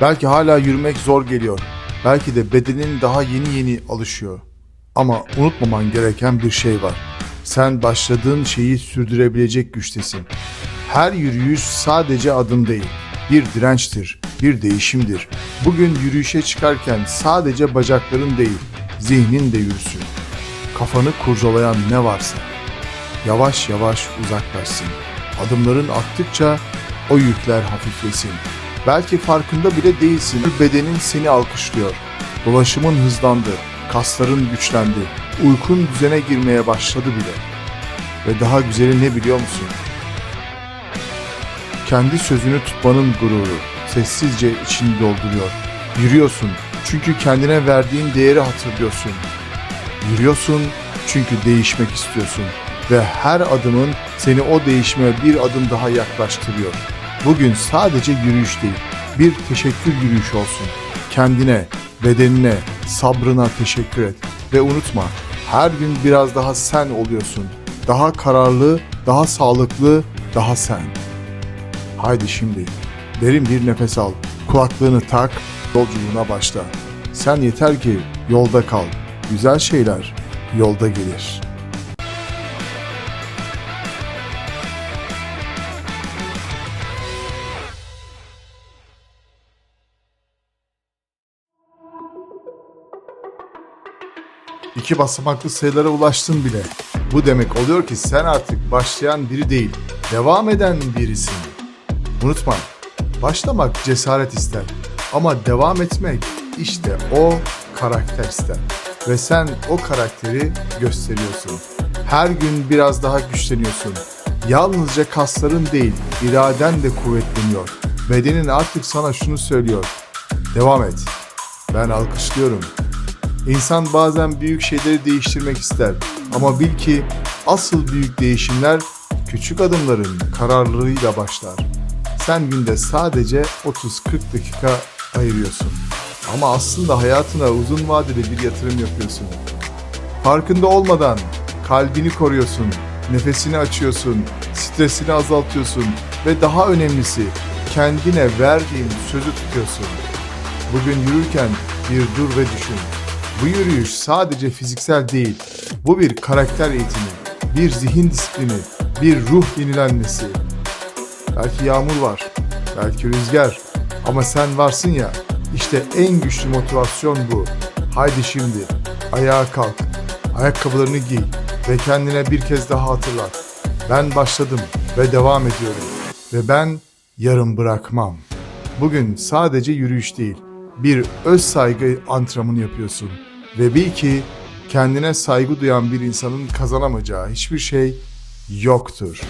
Belki hala yürümek zor geliyor. Belki de bedenin daha yeni yeni alışıyor. Ama unutmaman gereken bir şey var. Sen başladığın şeyi sürdürebilecek güçtesin. Her yürüyüş sadece adım değil, bir dirençtir, bir değişimdir. Bugün yürüyüşe çıkarken sadece bacakların değil, zihnin de yürüsün. Kafanı kurcalayan ne varsa yavaş yavaş uzaklaşsın. Adımların arttıkça o yükler hafiflesin. Belki farkında bile değilsin. Bedenin seni alkışlıyor. Dolaşımın hızlandı. Kasların güçlendi. Uykun düzene girmeye başladı bile. Ve daha güzeli ne biliyor musun? Kendi sözünü tutmanın gururu sessizce içini dolduruyor. Yürüyorsun çünkü kendine verdiğin değeri hatırlıyorsun. Yürüyorsun çünkü değişmek istiyorsun ve her adımın seni o değişime bir adım daha yaklaştırıyor. Bugün sadece yürüyüş değil, bir teşekkür yürüyüşü olsun. Kendine, bedenine, sabrına teşekkür et ve unutma, her gün biraz daha sen oluyorsun. Daha kararlı, daha sağlıklı, daha sen. Haydi şimdi derin bir nefes al. Kulaklığını tak, yolculuğuna başla. Sen yeter ki yolda kal. Güzel şeyler yolda gelir. İki basamaklı sayılara ulaştın bile. Bu demek oluyor ki sen artık başlayan biri değil, devam eden birisin. Unutma, başlamak cesaret ister ama devam etmek işte o karakter ister. Ve sen o karakteri gösteriyorsun. Her gün biraz daha güçleniyorsun. Yalnızca kasların değil, iraden de kuvvetleniyor. Bedenin artık sana şunu söylüyor. Devam et. Ben alkışlıyorum. İnsan bazen büyük şeyleri değiştirmek ister ama bil ki asıl büyük değişimler küçük adımların kararlılığıyla başlar. Sen günde sadece 30-40 dakika ayırıyorsun. Ama aslında hayatına uzun vadede bir yatırım yapıyorsun. Farkında olmadan kalbini koruyorsun, nefesini açıyorsun, stresini azaltıyorsun ve daha önemlisi kendine verdiğin sözü tutuyorsun. Bugün yürürken bir dur ve düşün. Bu yürüyüş sadece fiziksel değil, bu bir karakter eğitimi, bir zihin disiplini, bir ruh yenilenmesi. Belki yağmur var, belki rüzgar ama sen varsın ya, işte en güçlü motivasyon bu. Haydi şimdi ayağa kalk, ayakkabılarını giy ve kendine bir kez daha hatırlat. Ben başladım ve devam ediyorum ve ben yarım bırakmam. Bugün sadece yürüyüş değil, bir öz saygı antrenmanı yapıyorsun. Ve bil ki kendine saygı duyan bir insanın kazanamayacağı hiçbir şey yoktur.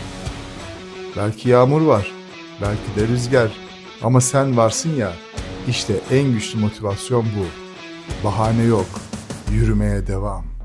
Belki yağmur var, belki de rüzgar ama sen varsın ya, işte en güçlü motivasyon bu. Bahane yok, yürümeye devam.